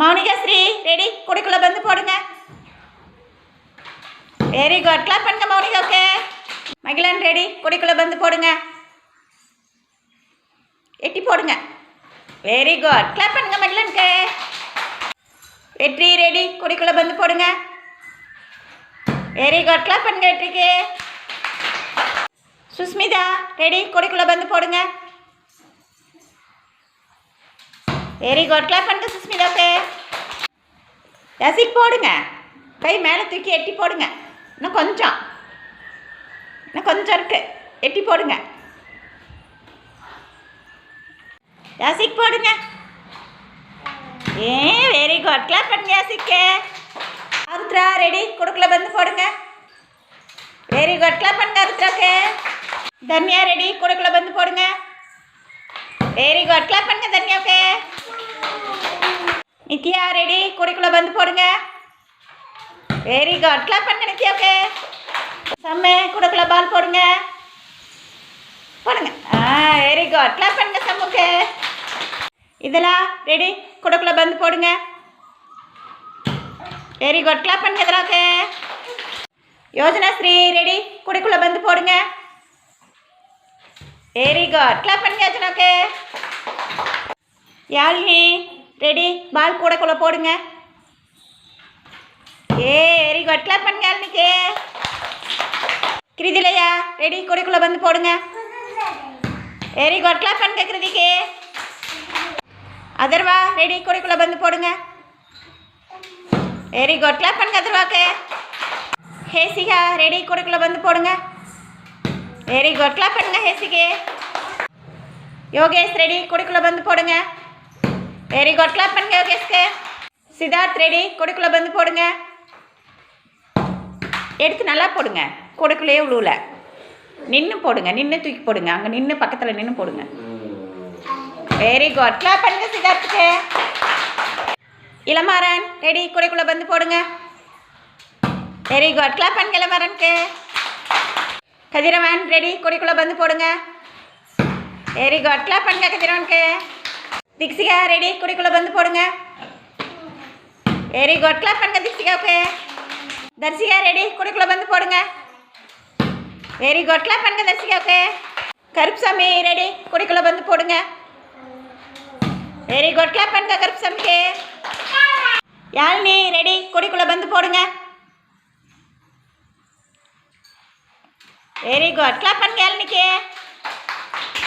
Mounika Sri ready குடிக்குள்ளே வந்து போடுங்க. வெரி குட் கிளாப் பண்ணுங்க மௌனிகா ஓகே மகிழன் ரெடி குடிக்குள்ளே வந்து போடுங்க. எட்டி போடுங்க. வெரி குட் கிளாப் பண்ணுங்க மகிழனுக்கு. வெற்றி ரெடி கொடிக்குள்ள வந்து போடுங்க. வெரி குட் கிளாப் பண்ணுங்க வெற்றிக்கு. சுஸ்மிதா ரெடி கொடிக்குள்ள வந்து போடுங்க. வெரி குட் கிளாப் பண்ணுங்க சுஸ்மிதாக்கு யசிக் போடுங்க. கை மேலே தூக்கி எட்டி போடுங்க. இன்னும் கொஞ்சம். இன்னும் கொஞ்சம் இருக்கு. எட்டி போடுங்க. யாசிக் போடுங்க. ஏ வெரி குட் கிளாப் பண்ணுங்க யாசிக்கு அருத்ரா ரெடி கொடுக்கல வந்து போடுங்க. வெரி குட் கிளாப் பண்ணுங்க அருத்ராக்கு தன்யா ரெடி கொடுக்கல வந்து போடுங்க. வெரி குட் கிளாப் பண்ணுங்க தன்யாவுக்கு நித்யா ரெடி குடிக்குள்ளே வந்து போடுங்க. வெரி குட் கிளாப் பண்ணுங்க நித்யாவுக்கு செம்ம குடுக்குள்ள பால் போடுங்க. போடுங்க. ஆ வெரி குட் கிளாப் பண்ணுங்க சம்முக்கு இதெல்லாம் ரெடி குடுக்குள்ள பந்து போடுங்க. வெரி குட் கிளாப் பண்ணுங்க இதெல்லாக்கு யோஜனா ஸ்ரீ ரெடி குடிக்குள்ள பந்து போடுங்க. வெரி குட் கிளாப் பண்ணுங்க யோஜனாக்கு யாழினி ரெடி பால் கூடக்குள்ள போடுங்க. ஏ வெரி குட் கிளாப் பண்ணுங்க யாழினிக்கு கிருதிலையா ரெடி கொடிக்குள்ள வந்து போடுங்க. வெரி குட் கிளாப் பண்ணுங்க கிருதிக்கு. அதர்வா ரெடி கொடிக்குள்ள வந்து போடுங்க. வெரி குட் கிளாப் பண்ணுங்க அதர்வாக்கு. ஹேசிகா ரெடி கொடிக்குள்ள வந்து போடுங்க. வெரி குட் கிளாப் பண்ணுங்க ஹேசிக்கு. யோகேஷ் ரெடி கொடிக்குள்ள வந்து போடுங்க. வெரி குட் கிளாப் பண்ணுங்க யோகேஷ்க்கு சித்தார்த் ரெடி கொடுக்குள்ள வந்து போடுங்க. எடுத்து நல்லா போடுங்க. கொடுக்குள்ளே உழுவில். நின்று போடுங்க நின்று தூக்கி போடுங்க. அங்கே நின்று பக்கத்தில் நின்று போடுங்க. வெரி குட் கிளாப் பண்ணுங்க சித்தார்த்துக்கு. இளமாறன் ரெடி குடைக்குள்ள வந்து போடுங்க. வெரி குட் கிளாப் பண்ணுங்க இளமாறனுக்கு. கதிரவன் ரெடி கொடிக்குள்ளே வந்து போடுங்க. வெரி குட் கிளாப் பண்ணுங்க கதிரவனுக்கு. திக்ஸிகா ரெடி குடிக்குள்ளே வந்து போடுங்க. வெரி குட் கிளாப் பண்ணுங்க திக்ஷிகாவுக்கு. தர்சிகா ரெடி குடிக்குள்ளே வந்து போடுங்க. வெரி குட் கிளாப் பண்ணுங்க தர்சிகாவுக்கு கருப்சாமி ரெடி குடிக்குள்ளே வந்து போடுங்க. வெரி குட் கிளாப் பண்ணுங்க கருப்சாமிக்கு யாழினி ரெடி குடிக்குள்ளே வந்து போடுங்க. வெரி குட் கிளாப் பண்ணுங்க யாழினிக்கு.